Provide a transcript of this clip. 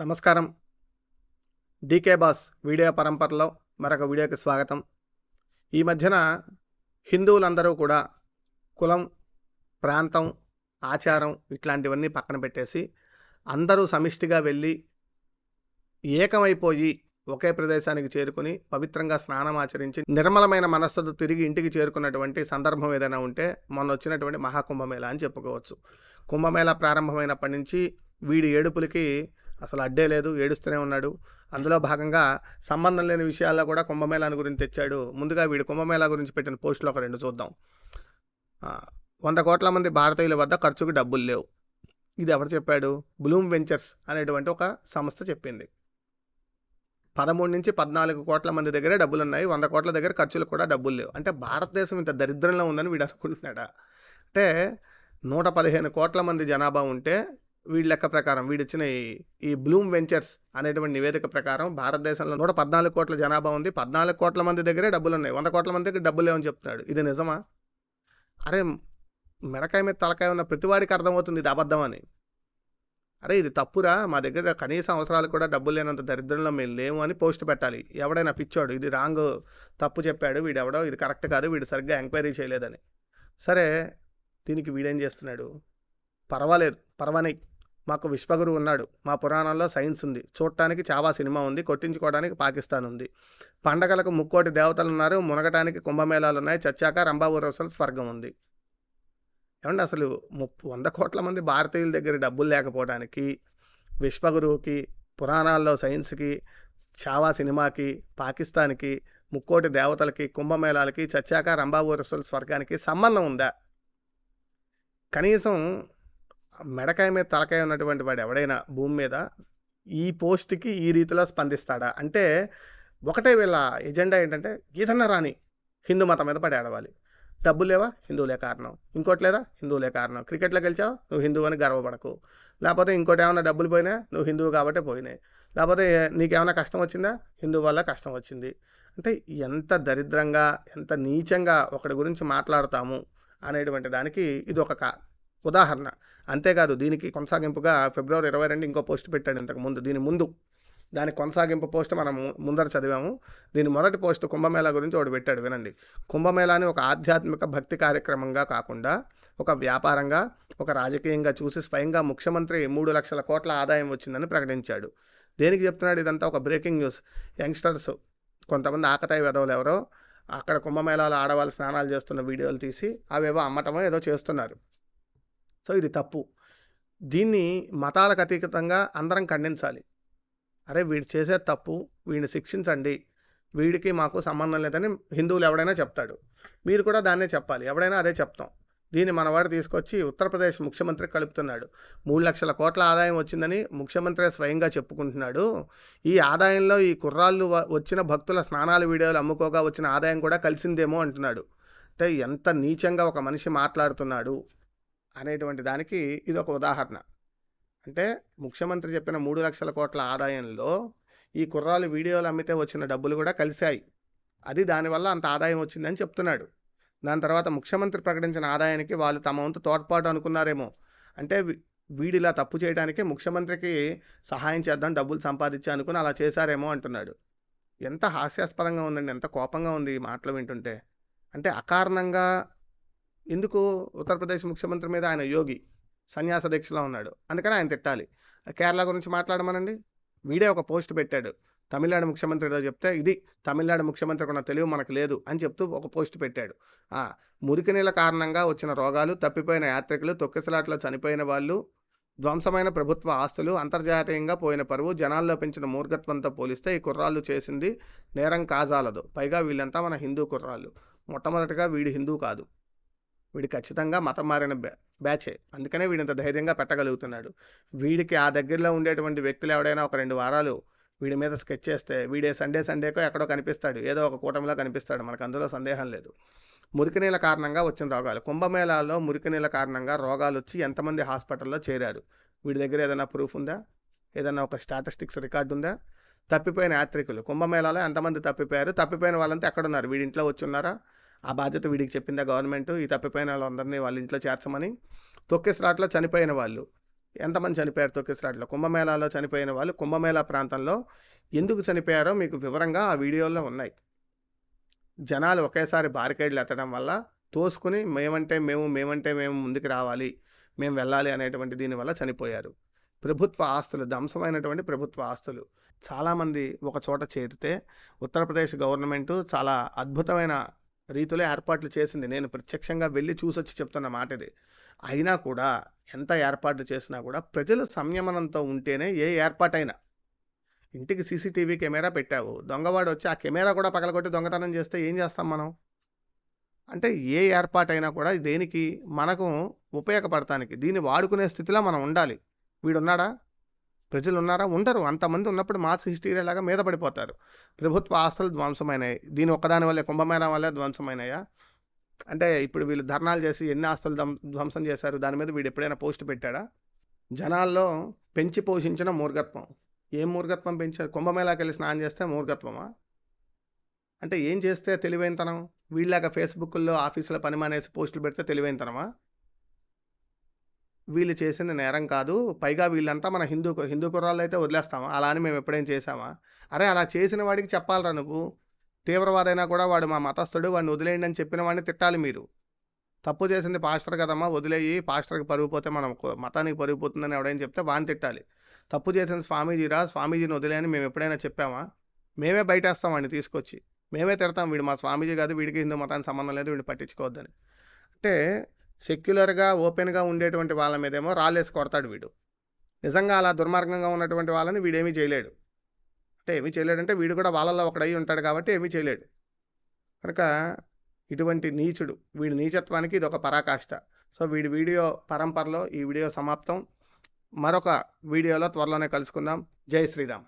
నమస్కారం. DK boss video పరంపరలో మరొక వీడియోకి స్వాగతం. ఈ మధ్యన హిందువులందరూ కూడా కులం ప్రాంతం ఆచారం ఇట్లాంటివన్నీ పక్కన పెట్టేసి అందరూ సమిష్టిగా వెళ్ళి ఏకమైపోయి ఒకే ప్రదేశానికి చేరుకుని పవిత్రంగా స్నానం ఆచరించి నిర్మలమైన మనస్సుతో తిరిగి ఇంటికి చేరుకున్నటువంటి సందర్భం ఏదైనా ఉంటే మొన్న వచ్చినటువంటి మహాకుంభమేళ అని చెప్పుకోవచ్చు. కుంభమేళ ప్రారంభమైనప్పటి నుంచి వీడి ఏడుపులకి అసలు అడ్డే లేదు ఏడుస్తూనే ఉన్నాడు. అందులో భాగంగా సంబంధం లేని విషయాల్లో కూడా కుంభమేళాని గురించి తెచ్చాడు. ముందుగా వీడు కుంభమేళా గురించి పెట్టిన పోస్టులు ఒక రెండు చూద్దాం. వంద కోట్ల మంది భారతీయుల వద్ద ఖర్చుకు డబ్బులు లేవు. ఇది ఎవరు చెప్పాడు? బ్లూమ్ వెంచర్స్ అనేటువంటి ఒక సంస్థ చెప్పింది. పదమూడు నుంచి పద్నాలుగు కోట్ల మంది దగ్గరే డబ్బులు ఉన్నాయి వంద కోట్ల దగ్గర ఖర్చులు కూడా డబ్బులు లేవు. అంటే భారతదేశం ఇంత దరిద్రంలో ఉందని వీడు అనుకుంటున్నాడా? అంటే నూట పదిహేను కోట్ల మంది జనాభా ఉంటే వీడి లెక్క ప్రకారం వీడిచ్చిన ఈ ఈ బ్లూమ్ వెంచర్స్ అనేటువంటి నివేదిక ప్రకారం భారతదేశంలో నూట పద్నాలుగు కోట్ల జనాభా ఉంది. పద్నాలుగు కోట్ల మంది దగ్గరే డబ్బులు ఉన్నాయి వంద కోట్ల మంది దగ్గర డబ్బులు లేవని చెప్తున్నాడు. ఇది నిజమా? అరే మెడకాయ మీద తలకాయ ఉన్న ప్రతివాడికి అర్థమవుతుంది ఇది అబద్ధం అని. అరే ఇది తప్పురా. మా దగ్గర కనీస అవసరాలు కూడా డబ్బులు లేనంత దరిద్రంలో మేము లేము అని పోస్ట్ పెట్టాలి. ఎవడైనా పిచ్చాడు. ఇది రాంగ్ తప్పు చెప్పాడు. వీడు ఎవడో ఇది కరెక్ట్ కాదు. వీడు సరిగ్గా ఎంక్వైరీ చేయలేదని. సరే దీనికి వీడేం చేస్తున్నాడు? పర్వాలేదు. పర్వాలేదు. మాకు విశ్వగురు ఉన్నాడు. మా పురాణంలో సైన్స్ ఉంది. చూడటానికి చావా సినిమా ఉంది. కొట్టించుకోవడానికి పాకిస్తాన్ ఉంది. పండగలకు ముక్కోటి దేవతలు ఉన్నారు. మునగటానికి కుంభమేళాలు ఉన్నాయి. చచ్చాక రంభావూరసలు స్వర్గం ఉంది. ఏమండి అసలు ముప్పు వంద కోట్ల మంది భారతీయుల దగ్గర డబ్బులు లేకపోవడానికి విశ్వగురువుకి పురాణాల్లో సైన్స్కి చావా సినిమాకి పాకిస్తాన్కి ముక్కోటి దేవతలకి కుంభమేళాలకి చచ్చాక రంభావూరసలు స్వర్గానికి సంబంధం ఉందా? కనీసం మెడకాయ మీద తలకాయ ఉన్నటువంటి వాడు ఎవడైనా భూమి మీద ఈ పోస్ట్కి ఈ రీతిలో స్పందిస్తాడా? అంటే ఒకటే వీళ్ళ ఎజెండా ఏంటంటే గీతన్న రాని హిందూ మతం మీద పడి ఆడవాలి. డబ్బు లేవా? హిందువులే కారణం. ఇంకోటి లేదా? హిందువులే కారణం. క్రికెట్లో గెలిచావు? నువ్వు హిందువు అని గర్వపడకు. లేకపోతే ఇంకోటి ఏమైనా డబ్బులు పోయినా? నువ్వు హిందువు కాబట్టి పోయినాయి. లేకపోతే నీకేమైనా కష్టం వచ్చిందా? హిందువు వల్ల కష్టం వచ్చింది. అంటే ఎంత దరిద్రంగా ఎంత నీచంగా ఒకటి గురించి మాట్లాడతాము అనేటువంటి దానికి ఇది ఒక ఉదాహరణ. అంతేకాదు దీనికి కొనసాగింపుగా ఫిబ్రవరి ఇరవై రెండు ఇంకో పోస్ట్ పెట్టాడు ఇంతకు ముందు. దీని ముందు దాని కొనసాగింపు పోస్ట్ మనం ముందర చదివాము. దీని మొదటి పోస్ట్ కుంభమేళా గురించి ఒకటి పెట్టాడు వినండి. కుంభమేళాని ఒక ఆధ్యాత్మిక భక్తి కార్యక్రమంగా కాకుండా ఒక వ్యాపారంగా ఒక రాజకీయంగా చూసి స్వయంగా ముఖ్యమంత్రి మూడు లక్షల కోట్ల ఆదాయం వచ్చిందని ప్రకటించాడు. దేనికి చెప్తున్నాడు? ఇదంతా ఒక బ్రేకింగ్ న్యూస్. యంగ్స్టర్స్ కొంతమంది ఆకతాయి వెధవలు ఎవరో అక్కడ కుంభమేళాలో ఆడవాళ్ళు స్నానాలు చేస్తున్న వీడియోలు తీసి అవేవో అమ్మటమో ఏదో చేస్తున్నారు. సో ఇది తప్పు. దీన్ని మతాలకు అతీతంగా అందరం ఖండించాలి. అరే వీడు చేసే తప్పు వీడిని శిక్షించండి. వీడికి మాకు సంబంధం లేదని హిందువులు ఎవడైనా చెప్తాడు. మీరు కూడా దాన్నే చెప్పాలి. ఎవడైనా అదే చెప్తాం. దీన్ని మనవాడు తీసుకొచ్చి ఉత్తరప్రదేశ్ ముఖ్యమంత్రి కలుపుతున్నాడు. మూడు లక్షల కోట్ల ఆదాయం వచ్చిందని ముఖ్యమంత్రి స్వయంగా చెప్పుకుంటున్నాడు. ఈ ఆదాయంలో ఈ కుర్రాళ్ళు వచ్చిన భక్తుల స్నానాల వీడియోలు అమ్ముకోగా వచ్చిన ఆదాయం కూడా కలిసిందేమో అంటున్నాడు. అంటే ఎంత నీచంగా ఒక మనిషి మాట్లాడుతున్నాడు. అనేటువంటి దానికి ఇది ఒక ఉదాహరణ. అంటే ముఖ్యమంత్రి చెప్పిన మూడు లక్షల కోట్ల ఆదాయంలో ఈ కుర్రాలు వీడియోలు అమ్మితే వచ్చిన డబ్బులు కూడా కలిశాయి. అది దానివల్ల అంత ఆదాయం వచ్చిందని చెప్తున్నాడు. దాని తర్వాత ముఖ్యమంత్రి ప్రకటించిన ఆదాయానికి వాళ్ళు తమ వంతు తోడ్పాటు అనుకున్నారేమో. అంటే వీడిలా తప్పు చేయడానికి ముఖ్యమంత్రికి సహాయం చేద్దాం డబ్బులు సంపాదించి అనుకుని అలా చేశారేమో అంటున్నాడు. ఎంత హాస్యాస్పదంగా ఉందండి ఎంత కోపంగా ఉంది ఈ మాటలు వింటుంటే. అంటే అకారణంగా ఎందుకు ఉత్తరప్రదేశ్ ముఖ్యమంత్రి మీద ఆయన యోగి సన్యాస దీక్షలో ఉన్నాడు. అందుకని ఆయన తిట్టాలి. కేరళ గురించి మాట్లాడమనండి. వీడే ఒక పోస్ట్ పెట్టాడు. తమిళనాడు ముఖ్యమంత్రి చెప్తే ఇది తమిళనాడు ముఖ్యమంత్రికి ఉన్న తెలివి మనకు లేదు అని చెప్తూ ఒక పోస్ట్ పెట్టాడు. ఆ, మురికి నీళ్ళ కారణంగా వచ్చిన రోగాలు తప్పిపోయిన యాత్రికులు తొక్కిసలాట్లో చనిపోయిన వాళ్ళు ధ్వంసమైన ప్రభుత్వ ఆస్తులు అంతర్జాతీయంగా పోయిన పరువు జనాల్లో పెంచిన మూర్ఖత్వంతో పోలిస్తే ఈ కుర్రాళ్ళు చేసింది నేరం కాజాలదు. పైగా వీళ్ళంతా మన హిందూ కుర్రాళ్ళు. మొట్టమొదటిగా వీడి హిందూ కాదు. వీడు ఖచ్చితంగా మతం మారిన బ్యా బ్యాచే. అందుకనే వీడింత ధైర్యంగా పెట్టగలుగుతున్నాడు. వీడికి ఆ దగ్గరలో ఉండేటువంటి వ్యక్తులు ఎవడైనా ఒక రెండు వారాలు వీడి మీద స్కెచ్ చేస్తే వీడే సండే సండేకో ఎక్కడో కనిపిస్తాడు. ఏదో ఒక కూటమిలో కనిపిస్తాడు. మనకు అందులో సందేహం లేదు. మురికి నీళ్ళ కారణంగా వచ్చిన రోగాలు. కుంభమేళాలో మురికి నీళ్ళ కారణంగా రోగాలు వచ్చి ఎంతమంది హాస్పిటల్లో చేరారు? వీడి దగ్గర ఏదైనా ప్రూఫ్ ఉందా? ఏదైనా ఒక స్టాటిస్టిక్స్ రికార్డు ఉందా? తప్పిపోయిన యాత్రికులు. కుంభమేళాలో ఎంతమంది తప్పిపోయారు? తప్పిపోయిన వాళ్ళంతా ఎక్కడున్నారు? వీడింట్లో వచ్చి ఉన్నారా? ఆ బాధ్యత వీడికి చెప్పిందా గవర్నమెంట్ ఈ తప్పిపోయిన వాళ్ళందరినీ వాళ్ళ ఇంట్లో చేర్చమని. తొక్కిసలాట్లో చనిపోయిన వాళ్ళు. ఎంతమంది చనిపోయారు తొక్కిసలాటలో కుంభమేళాలో చనిపోయిన వాళ్ళు కుంభమేళా ప్రాంతంలో ఎందుకు చనిపోయారో మీకు వివరంగా ఆ వీడియోలో ఉన్నాయి. జనాలు ఒకేసారి బారికేడ్లు ఎత్తడం వల్ల తోసుకుని మేమంటే మేము మేమంటే మేము ముందుకు రావాలి మేము వెళ్ళాలి అనేటువంటి దీనివల్ల చనిపోయారు. ప్రభుత్వ ఆస్తులు ధ్వంసమైనటువంటి ప్రభుత్వ ఆస్తులు. చాలామంది ఒక చోట చేరితే ఉత్తరప్రదేశ్ గవర్నమెంటు చాలా అద్భుతమైన రీతిలో ఏర్పాట్లు చేసింది. నేను ప్రత్యక్షంగా వెళ్ళి చూసొచ్చి చెప్తున్న మాట ఇది. అయినా కూడా ఎంత ఏర్పాట్లు చేసినా కూడా ప్రజలు సంయమనంతో ఉంటేనే ఏ ఏర్పాటైనా. ఇంటికి సీసీటీవీ కెమెరా పెట్టావు. దొంగవాడు వచ్చి ఆ కెమెరా కూడా పగలగొట్టి దొంగతనం చేస్తే ఏం చేస్తాం మనం? అంటే ఏ ఏర్పాటైనా కూడా దేనికి మనకు ఉపయోగపడటానికి దీన్ని వాడుకునే స్థితిలో మనం ఉండాలి. వీడున్నాడా? ప్రజలు ఉన్నారా ఉండరు. అంతమంది ఉన్నప్పుడు మాస్ హిస్టీరియా లాగా మీద పడిపోతారు. ప్రభుత్వ ఆస్తులు ధ్వంసమైనాయి. దీని ఒక్కదాని వల్లే కుంభమేళా వల్లే ధ్వంసమైనాయా? అంటే ఇప్పుడు వీళ్ళు ధర్నాలు చేసి ఎన్ని ఆస్తులు ధ్వం- ధ్వంసం చేశారు? దాని మీద వీడు ఎప్పుడైనా పోస్ట్ పెట్టాడా? జనాల్లో పెంచి పోషించిన మూర్ఘత్వం. ఏం మూర్ఘత్వం పెంచారు? కుంభమేళాకి వెళ్ళి స్నానం చేస్తే మూర్ఘత్వమా? అంటే ఏం చేస్తే తెలివైనతనం? వీళ్ళలాగా ఫేస్బుక్లో ఆఫీసులో పని మానేసి పోస్టులు పెడితే తెలివైనతనమా? వీళ్ళు చేసిన నేరం కాదు. పైగా వీళ్ళంతా మన హిందూ హిందూ కుర్రాళ్ళు అయితే వదిలేస్తామా? అలా అని మేము ఎప్పుడైనా చేసామా అరే అలా చేసిన వాడికి చెప్పాలరా నువ్వు. తీవ్రవాదైనా కూడా వాడు మా మతస్థుడు వాడిని వదిలేయండి అని చెప్పిన వాడిని తిట్టాలి మీరు. తప్పు చేసింది పాస్టర్ కదమ్మా వదిలేయి. పాస్టర్కి పరిగిపోతే మనం మతానికి పరిగిపోతుందని ఎవడైనా చెప్తే వాడిని తిట్టాలి. తప్పు చేసింది స్వామీజీరా స్వామీజీని వదిలేయని మేము ఎప్పుడైనా చెప్పామా? మేమే బయటేస్తాం వాడిని తీసుకొచ్చి. మేమే తిడతాం. వీడు మా స్వామీజీ కాదు వీడికి హిందూ మతానికి సంబంధం లేదు వీడిని పట్టించుకోవద్దని. అంటే సెక్యులర్గా ఓపెన్గా ఉండేటువంటి వాళ్ళ మీదేమో రాళ్ళేసి కొడతాడు వీడు. నిజంగా అలా దుర్మార్గంగా ఉన్నటువంటి వాళ్ళని వీడేమీ చేయలేడు. అంటే ఏమీ చేయలేడంటే వీడు కూడా వాళ్ళల్లో ఒకడై ఉంటాడు కాబట్టి ఏమీ చేయలేడు. కనుక ఇటువంటి నీచుడు వీడి నీచత్వానికి ఇది ఒక పరాకాష్ట. సో వీడి వీడియో పరంపరలో ఈ వీడియో సమాప్తం. మరొక వీడియోలో త్వరలోనే కలుసుకుందాం. జై శ్రీరామ్.